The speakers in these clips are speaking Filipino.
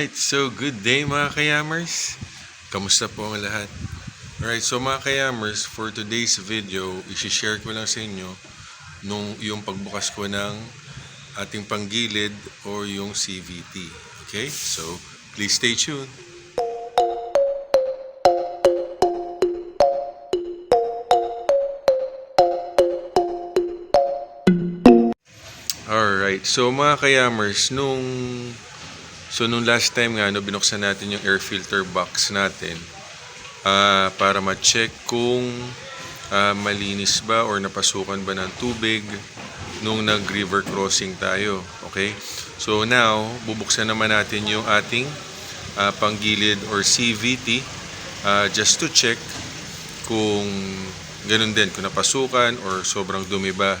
Alright, so good day mga kayamers. Kamusta po ang lahat? Alright, so mga kayamers, for today's video, isi-share ko lang sa inyo nung yung pagbukas ko ng ating panggilid or yung CVT. Okay, so please stay tuned. Alright, so mga kayamers, nung So nung last time nga, no, binuksan natin yung air filter box natin ah, para ma-check kung ah, malinis ba or napasukan ba ng tubig nung nag-river crossing tayo. Okay? So now, bubuksan naman natin yung ating ah, panggilid or CVT ah, just to check kung ganun din, kung napasukan or sobrang dumi ba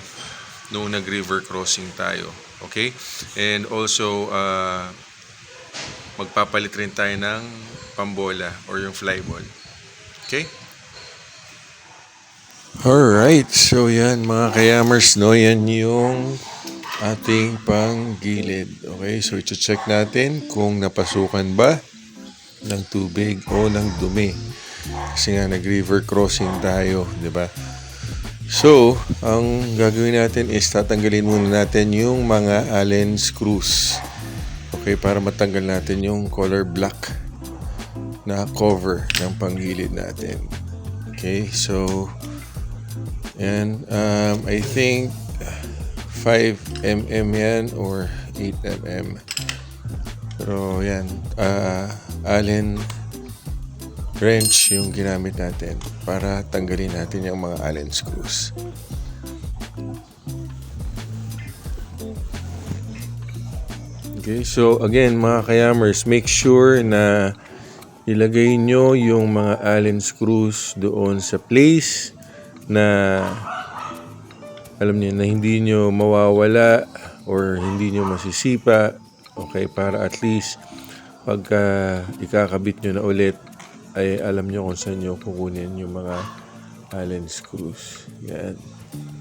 nung nag-river crossing tayo. Okay? And also, ah, magpapalit rin tayo ng pambola or yung flyball. Okay? Alright, so yan mga kayamers, no? Yan yung ating panggilid. Okay, so ito-check natin kung napasukan ba ng tubig o ng dumi. Kasi nga nag-river crossing tayo, di ba? So, ang gagawin natin is tatanggalin muna natin yung mga allen screws. Okay, para matanggal natin yung color black na cover ng panggilid natin. Okay, so and um, I think 5 mm yan or 8 mm. Pero yan, uh, Allen wrench yung ginamit natin para tanggalin natin yung mga Allen screws. Okay, so again mga kayamers, make sure na ilagay nyo yung mga allen screws doon sa place na alam niyo na hindi nyo mawawala or hindi nyo masisipa. Okay, para at least pagka ikakabit nyo na ulit ay alam nyo kung saan nyo kukunin yung mga allen screws. Yan.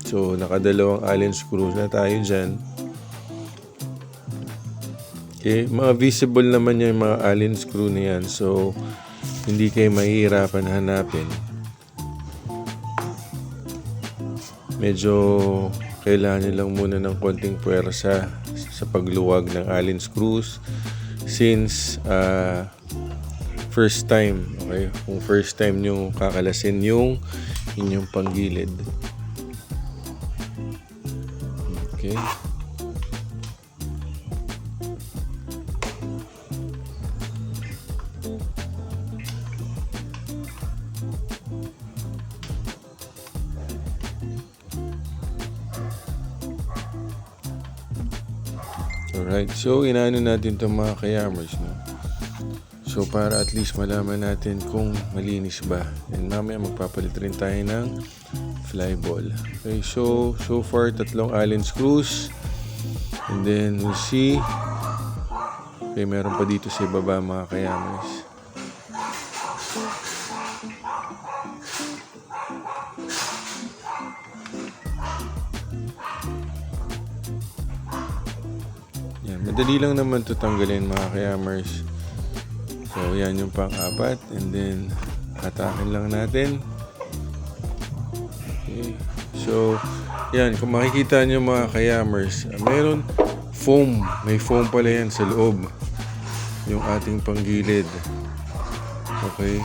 So, nakadalawang allen screws na tayo dyan. Okay, mga visible naman yung mga allen screw na yan. So, hindi kayo mahihirapan hanapin. Medyo kailangan nyo lang muna ng konting puwersa sa pagluwag ng allen screws since uh, first time, okay? Kung first time nyo kakalasin yung inyong panggilid. Okay. Alright, so inaano natin itong mga kayamers no? So para at least malaman natin kung malinis ba. And mamaya magpapalit rin tayo ng flyball Okay, so so far tatlong allen screws. And then we'll see. Okay, meron pa dito sa ibaba mga kayamers madali lang naman to tanggalin mga kayamers. So, yan yung pang-apat. And then, hatakin lang natin. Okay. So, yan. Kung makikita nyo mga kayamers, meron foam. May foam pala yan sa loob. Yung ating panggilid. Okay.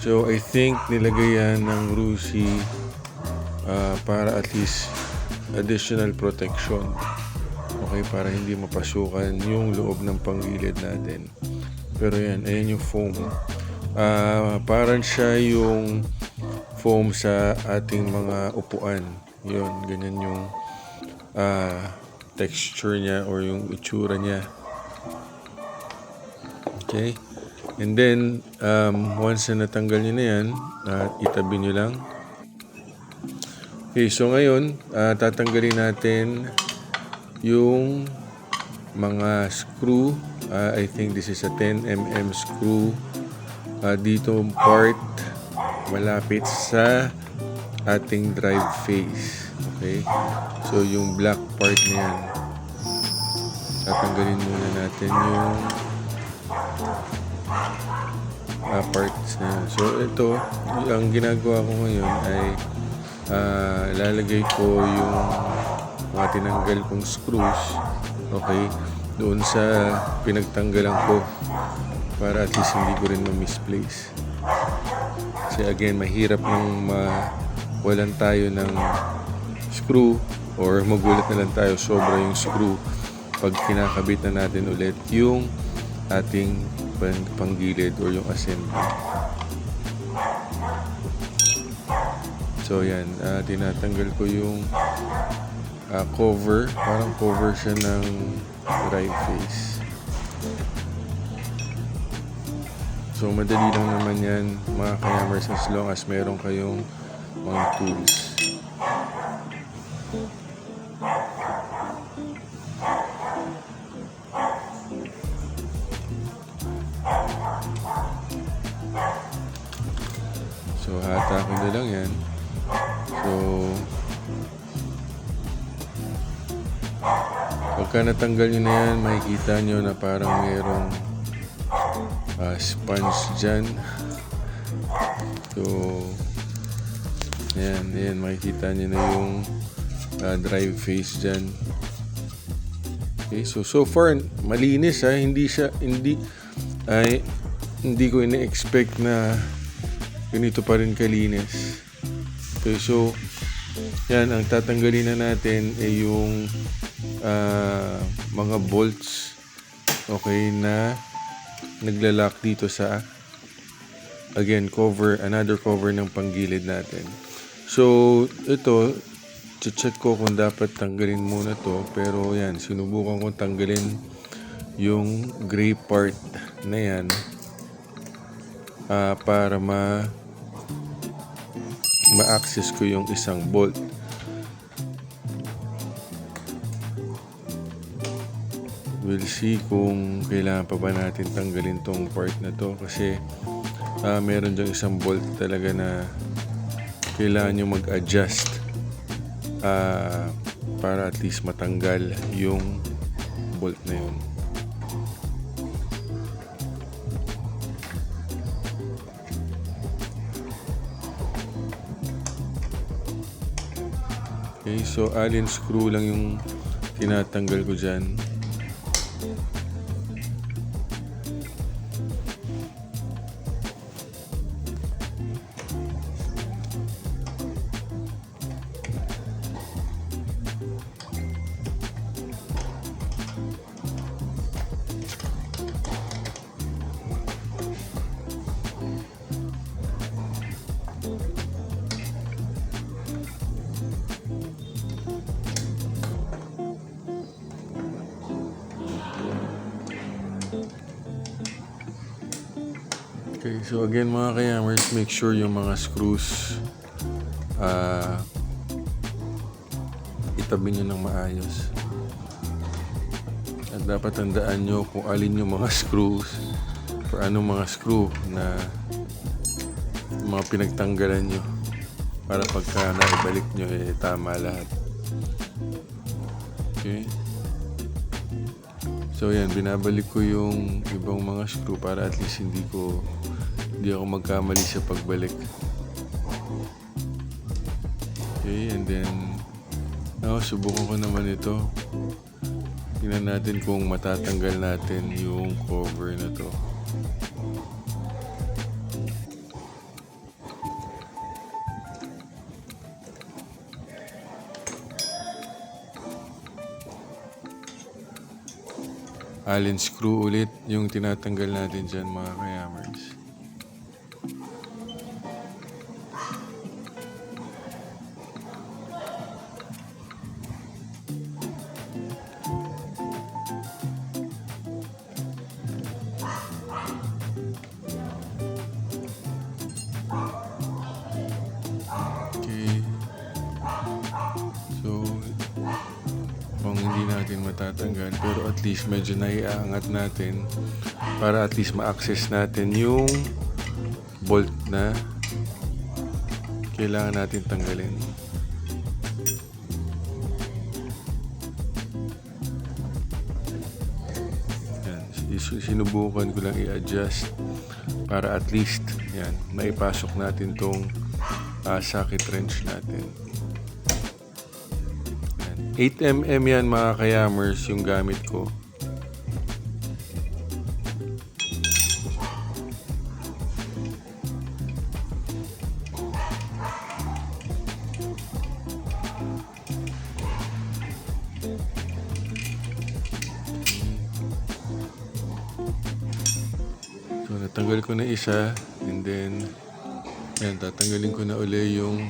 So, I think nilagay yan ng Rusi ah, para at least additional protection. Okay, para hindi mapasukan yung loob ng panggilid natin. Pero yan, ayan yung foam. Ah, parang siya yung foam sa ating mga upuan. Yun, ganyan yung ah, texture niya or yung itsura niya. Okay? And then, um, once na natanggal nyo na yan, ah, itabi nyo lang. Okay, so ngayon, ah, tatanggalin natin yung mga screw uh, I think this is a 10mm screw. Uh, dito part malapit sa ating drive face. Okay? So yung black part na yan tatanggalin muna natin yung ah, parts na. So ito, ang ginagawa ko ngayon ay ah, lalagay ko yung mga tinanggal kong screws, okay, doon sa pinagtanggalan ko para at least hindi ko rin ma-misplace. Kasi again, mahirap nang mawalan tayo ng screw or magulat na lang tayo sobra yung screw pag kinakabit na natin ulit yung ating pang- panggilid or yung assembly. So yan, ah, tinatanggal ko yung ah, cover, parang cover siya ng drive face. So madali lang naman yan mga kayamers as long as meron kayong mga tools. So hata ko na lang yan. So pagka natanggal nyo na yan, makikita nyo na parang merong ah, sponge dyan. So, yan, yan, makikita nyo na yung ah, drive face dyan. Okay, so so far malinis ha, hindi siya hindi ay hindi ko ina-expect na ganito pa rin kalinis. Okay, so yan ang tatanggalin na natin ay yung ah, mga bolts okay na naglalak dito sa again cover another cover ng panggilid natin. So ito check ko kung dapat tanggalin muna to pero yan sinubukan kong tanggalin yung gray part na yan ah, para ma ma-access ko yung isang bolt we'll see kung kailangan pa ba natin tanggalin tong part na to kasi ah, meron dyan isang bolt talaga na kailangan nyo mag-adjust ah, para at least matanggal yung bolt na yun. Okay, so allen screw lang yung tinatanggal ko dyan. Okay, so again mga kayamers, make sure yung mga screws ah itabi nyo ng maayos. At dapat tandaan nyo kung alin yung mga screws or anong mga screw na mga pinagtanggalan nyo para pagka naibalik nyo eh tama lahat. Okay. So yan, binabalik ko yung ibang mga screw para at least hindi ko hindi ako magkamali sa pagbalik. Okay, and then now subukan ko naman ito. Tingnan natin kung matatanggal natin yung cover na to. Allen screw ulit yung tinatanggal natin dyan mga kayamers. Naiaangat natin para at least ma-access natin yung bolt na kailangan natin tanggalin. Sinubukan ko lang i-adjust para at least yan, maipasok natin tong ah, socket wrench natin. Yan. 8mm yan mga kayamers yung gamit ko. Tatanggalin ko na uli yung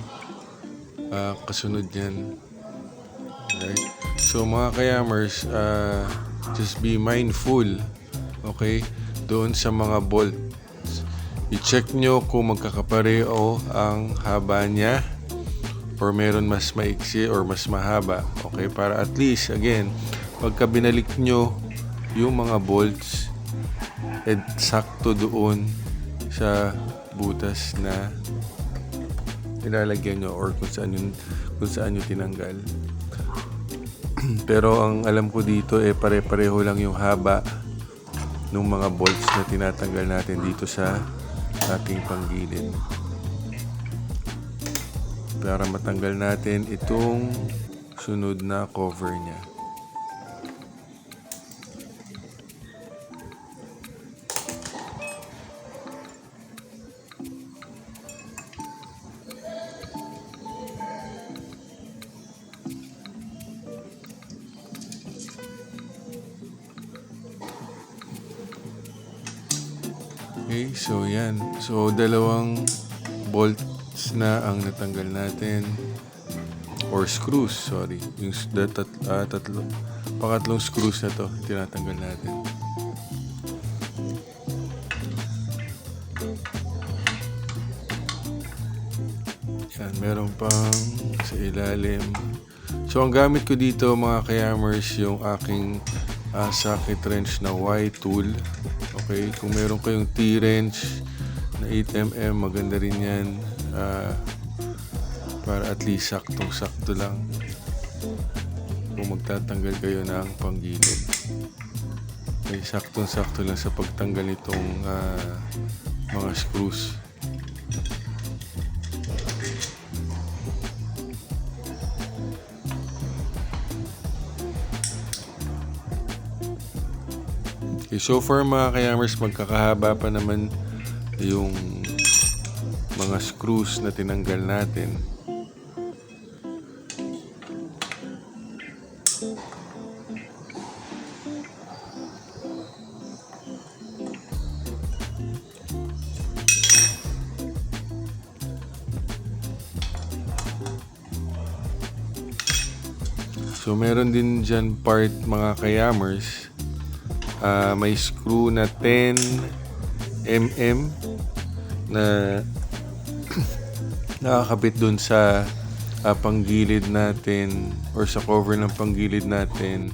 ah, kasunod yan. Alright? So, mga kayamers, ah, just be mindful, okay, doon sa mga bolts. I-check nyo kung magkakapareo ang haba niya or meron mas maiksi or mas mahaba. Okay, para at least, again, pagka binalik nyo yung mga bolts, sakto doon sa butas na ilalagyan nyo or kung saan yun, kung saan nyo tinanggal. Pero ang alam ko dito eh pare-pareho lang yung haba ng mga bolts na tinatanggal natin dito sa ating panggilid. Para matanggal natin itong sunod na cover niya. Okay, so yan. So, dalawang bolts na ang natanggal natin. Or screws, sorry. Yung da- tat, ah, tatlo. Pangatlong screws na to, tinatanggal natin. Yan, meron pang sa ilalim. So, ang gamit ko dito mga kayamers, yung aking ah, socket wrench na Y-tool. Okay, kung meron kayong T-wrench na 8mm, maganda rin yan. Ah, para at least saktong-sakto lang kung magtatanggal kayo ng panggilid. Okay, saktong-sakto lang sa pagtanggal nitong ah, mga screws. Okay, so far mga kayamers, magkakahaba pa naman yung mga screws na tinanggal natin. So meron din dyan part mga kayamers Ah, may screw na 10 mm na nakakabit dun sa ah, panggilid natin or sa cover ng panggilid natin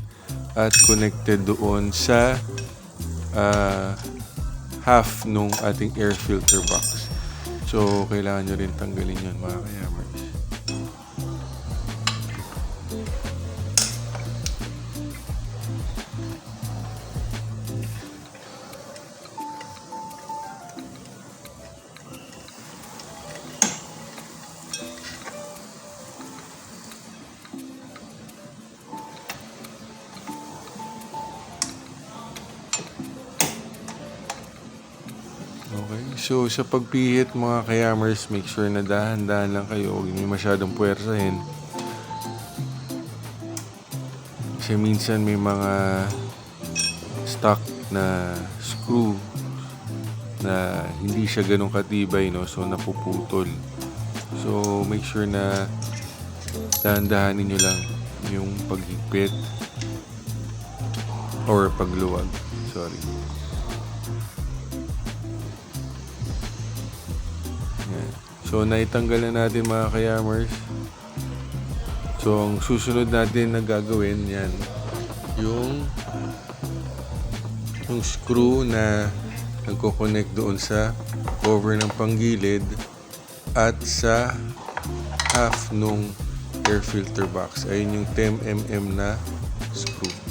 at connected doon sa ah, half nung ating air filter box. So, kailangan nyo rin tanggalin yun mga kayamers. So, sa pagpihit mga kayamers, make sure na dahan-dahan lang kayo. Huwag niyo masyadong puwersahin. Kasi minsan may mga stock na screw na hindi siya ganun katibay, no? So, napuputol. So, make sure na dahan-dahanin nyo lang yung paghigpit or pagluwag. Sorry. So, naitanggal na natin mga kayamers. So, ang susunod natin na gagawin, yan, yung yung screw na nagko-connect doon sa cover ng panggilid at sa half nung air filter box. Ayun yung 10mm na screw.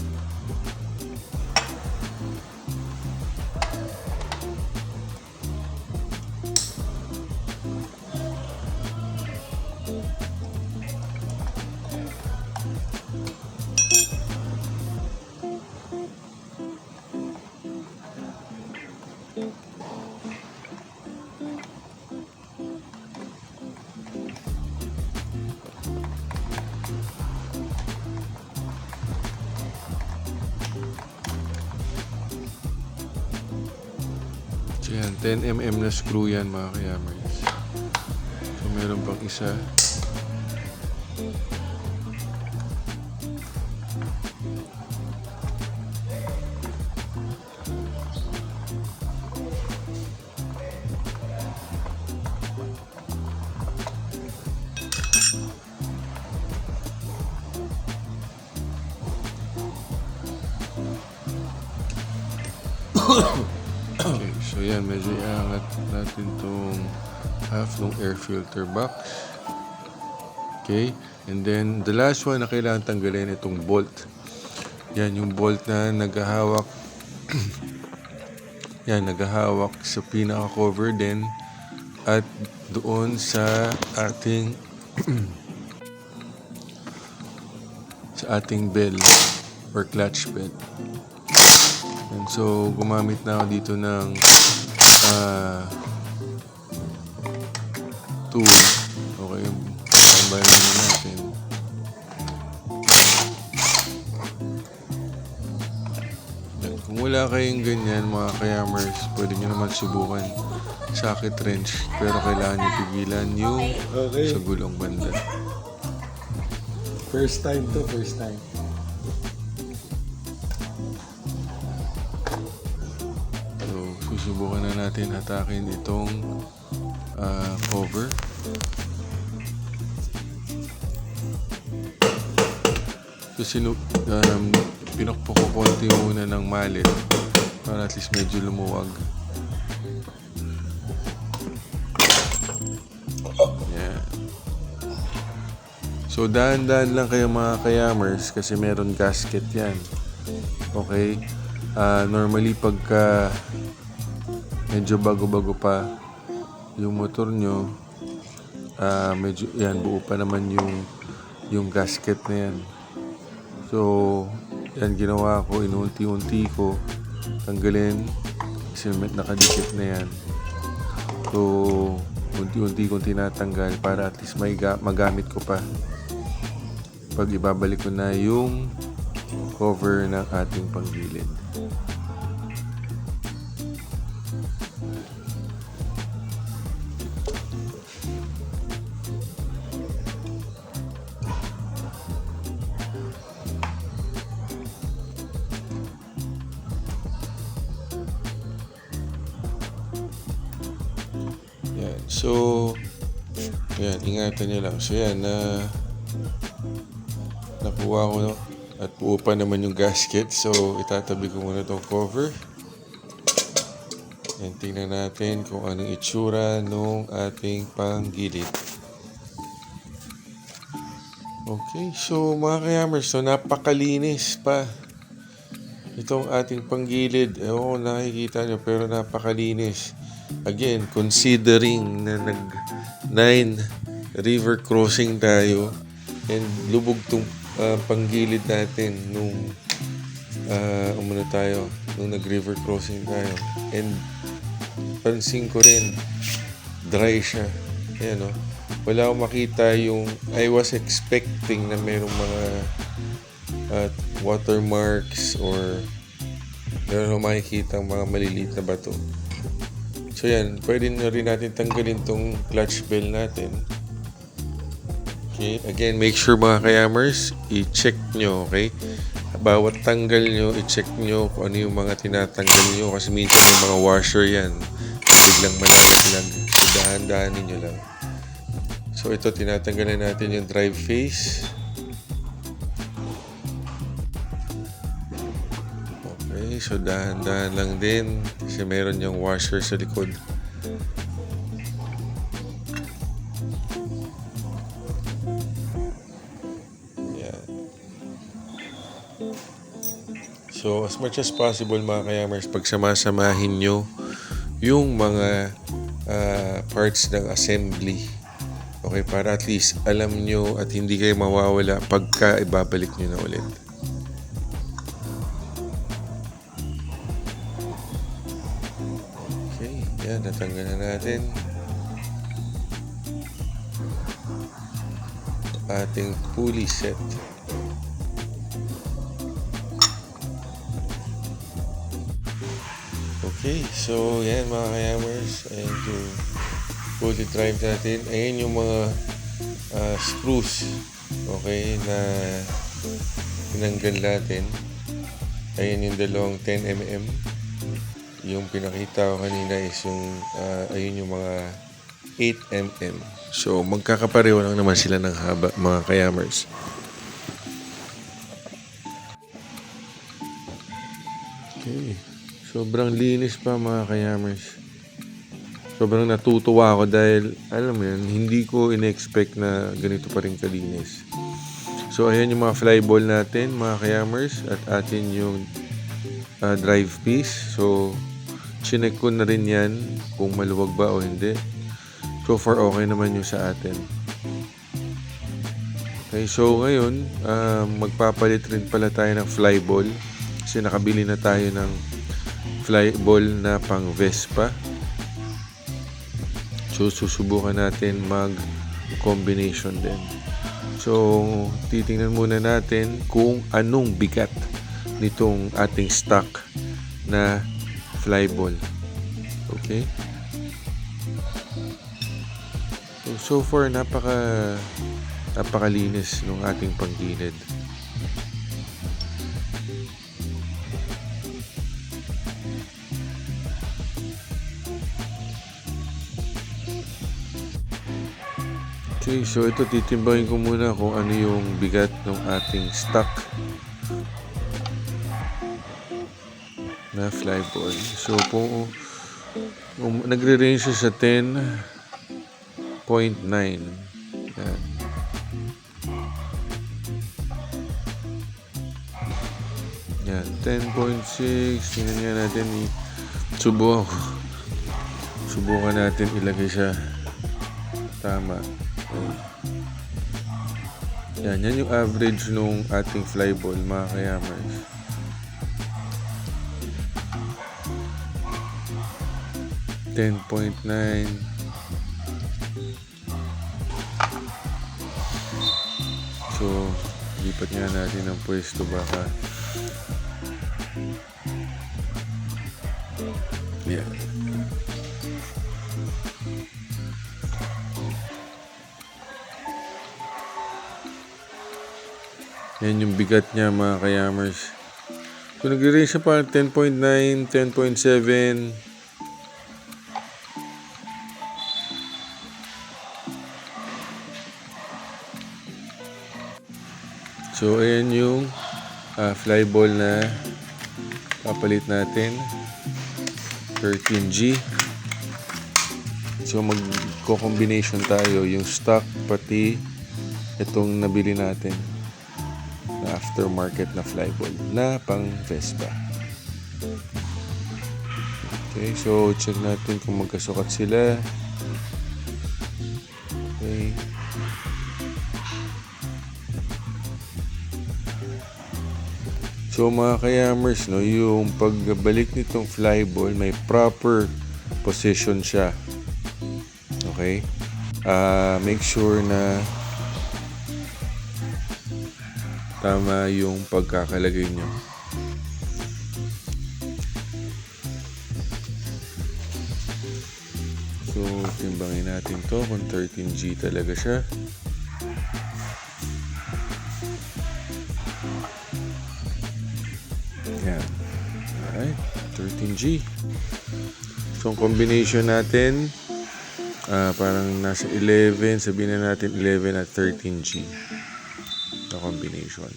10mm na screw yan mga kayamers. So meron pang isa. air filter box. Okay. And then, the last one na kailangan tanggalin, itong bolt. Yan, yung bolt na naghahawak. yan, naghahawak sa pinaka-cover din at doon sa ating sa ating bell or clutch bell. And so, gumamit na ako dito ng uh, 2. Eh. Okay, tambay na natin. Yan. Kung wala kayong ganyan mga kayamers, pwede nyo naman subukan socket wrench pero kailangan nyo pigilan yung okay. sa gulong banda. First time to, first time. So, susubukan na natin hatakin itong ah, cover. So, sinu um, pinukpok ko konti muna ng mallet para at least medyo lumuwag. Yan. So, dahan-dahan lang kayo mga kayamers kasi meron gasket yan. Okay? Ah, normally pagka medyo bago-bago pa yung motor nyo, ah, medyo yan, buo pa naman yung yung gasket na yan. So, yan ginawa ko, inunti-unti ko, tanggalin, kasi nakadikit na yan. So, unti-unti kong tinatanggal para at least may ga- magamit ko pa. Pag ibabalik ko na yung cover ng ating panggilid. So, yan, ingatan nyo lang. So, yan, na nakuha ko no, at buo pa naman yung gasket. So, itatabi ko muna itong cover. Yan, tingnan natin kung anong itsura nung ating panggilid. Okay, so mga kayamers, so napakalinis pa itong ating panggilid. Ewan ko nakikita nyo, pero napakalinis. Again, considering na nag nine river crossing tayo and lubog tong ah, panggilid natin nung uh, umano tayo, nung nag river crossing tayo. And pansin ko rin, dry siya. Ayan o. Wala akong makita yung, I was expecting na mayroong mga at watermarks or meron akong makikita mga maliliit na bato. So yan, pwede na rin natin tanggalin tong clutch bell natin. Okay, again, make sure mga kayamers, i-check nyo, okay? Bawat tanggal nyo, i-check nyo kung ano yung mga tinatanggal nyo kasi minsan yung mga washer yan, biglang malalaglag. So dahan-dahanin nyo lang. So ito, tinatanggalan natin yung drive face. So dahan-dahan lang din kasi meron yung washer sa likod. So, as much as possible mga kayamers, pagsamasamahin nyo yung mga ah, parts ng assembly. Okay, para at least alam nyo at hindi kayo mawawala pagka ibabalik nyo na ulit. Yan, natanggal na natin. Ating pulley set. Okay, so yan mga kayamers. Ayan yung fully drive natin. Ayan yung mga ah, screws. Okay, na tinanggal natin. Ayan yung dalawang 10mm. Yung pinakita ko kanina is yung, ah, ayun yung mga 8mm. So, magkakapareho lang naman sila ng haba, mga kayamers. Okay. Sobrang linis pa mga kayamers. Sobrang natutuwa ako dahil, alam mo yan, hindi ko in-expect na ganito pa rin kalinis. So, ayan yung mga flyball natin, mga kayamers, at atin yung ah, drive piece. So, chinek ko na rin yan kung maluwag ba o hindi. So far, okay naman yung sa atin. Okay, so ngayon, ah, magpapalit rin pala tayo ng flyball. Kasi nakabili na tayo ng flyball na pang Vespa. So, susubukan natin mag-combination din. So, titingnan muna natin kung anong bigat nitong ating stock na flyball. Okay? So, so far, napaka napakalinis ng ating panggilid. Okay, so ito titimbangin ko muna kung ano yung bigat ng ating stock na flyball. So, kung um, nagre-range siya sa 10.9. Yan. Yan, 10.6. Tingnan nga natin. Subukan ko. Subukan natin ilagay siya tama. Yan, yan yung average nung ating flyball, mga kayamers. Ten point nine. So, lipat nga natin ang pwesto baka. Yan. Yan yung bigat niya mga kayamers. Kung nag-range siya pa 10.9, 10.7. So, ayan yung ah, flyball na papalit natin. 13G. So, magko-combination tayo yung stock pati itong nabili natin na aftermarket na flyball na pang Vespa. Okay, so check natin kung magkasukat sila. So mga kayamers, no, yung pagbalik nitong flyball, may proper position siya. Okay? Ah, make sure na tama yung pagkakalagay nyo. So, timbangin natin to kung 13G talaga siya. Alright, 13G. So, ang combination natin, ah, parang nasa 11, sabihin na natin 11 at 13G na combination.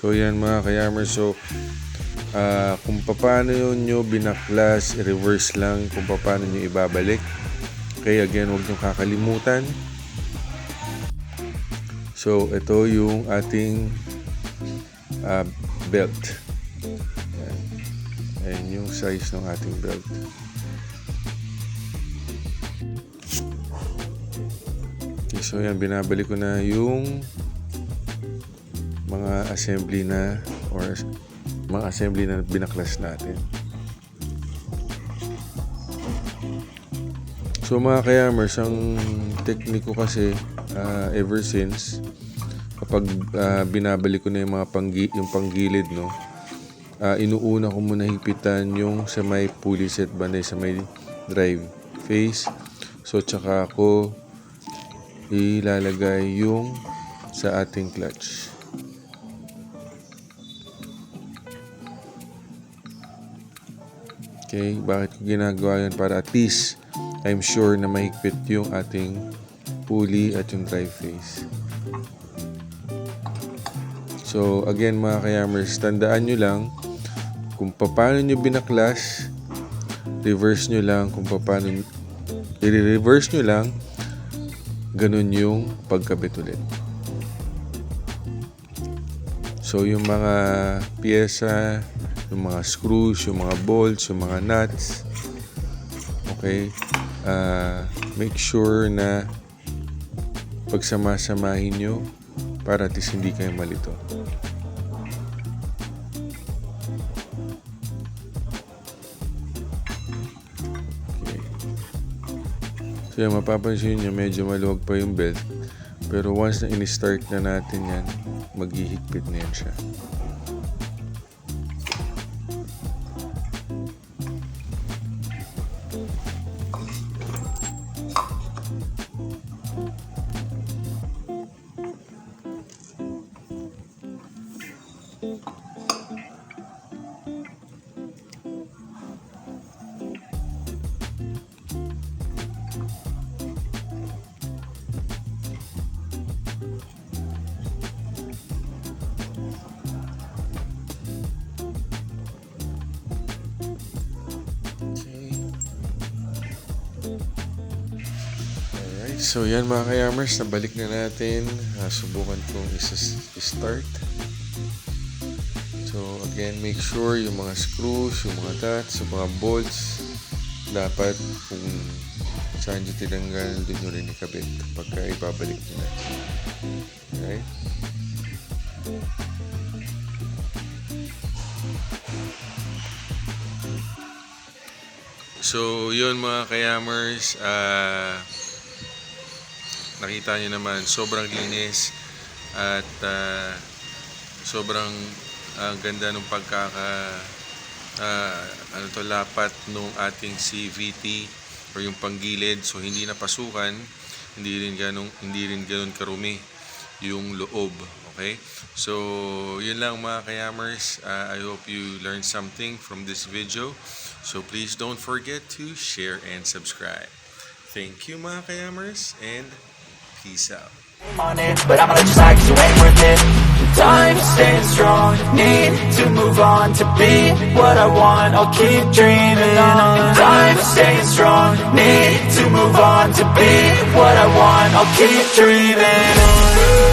So yan mga kayamers. So ah, kung paano yun nyo binaklas, reverse lang kung paano nyo ibabalik. Okay, again, huwag nyo kakalimutan. So ito yung ating ah, belt. Size ng ating belt. Okay, so yan, binabalik ko na yung mga assembly na or mga assembly na binaklas natin. So mga kayamers, ang tekniko kasi ah, ever since kapag ah, binabalik ko na yung mga panggi, yung panggilid no ah, inuuna ko muna higpitan yung sa may pulley set banday sa may drive face. So, tsaka ako ilalagay yung sa ating clutch. Okay, bakit ko ginagawa yun? Para at least I'm sure na mahigpit yung ating pulley at yung drive face. So, again mga kayamers, tandaan nyo lang kung paano nyo binaklas, reverse nyo lang kung paano, i-reverse nyo lang, ganun yung pagkabit ulit. So, yung mga pyesa, yung mga screws, yung mga bolts, yung mga nuts, okay, ah, make sure na pagsama-samahin nyo para at hindi kayo malito. Yan, mapapansin nyo, medyo maluwag pa yung belt. Pero once na in-start na natin yan, maghihigpit na yan siya. So yan mga kayamers, nabalik na natin. Ah, subukan kong isa-start. So again, make sure yung mga screws, yung mga nuts, yung mga bolts, dapat kung saan nyo tinanggal, doon nyo rin ikabit pagka ibabalik nyo na. Alright? So, yun mga kayamers, ah nakita nyo naman, sobrang linis at ah, sobrang ah, ganda ng pagkaka ah, ano to, lapat nung ating CVT or yung panggilid. So hindi napasukan hindi rin ganun hindi rin ganun karumi yung loob okay? So yun lang mga kayamers Ah, I hope you learned something from this video. So please don't forget to share and subscribe. Thank you mga kayamers and peace out on it, but I'ma let you slide you ain't worth it. Time staying strong, need to move on to be what I want. I'll keep dreaming on. Time staying strong, need to move on to be what I want. I'll keep dreaming on.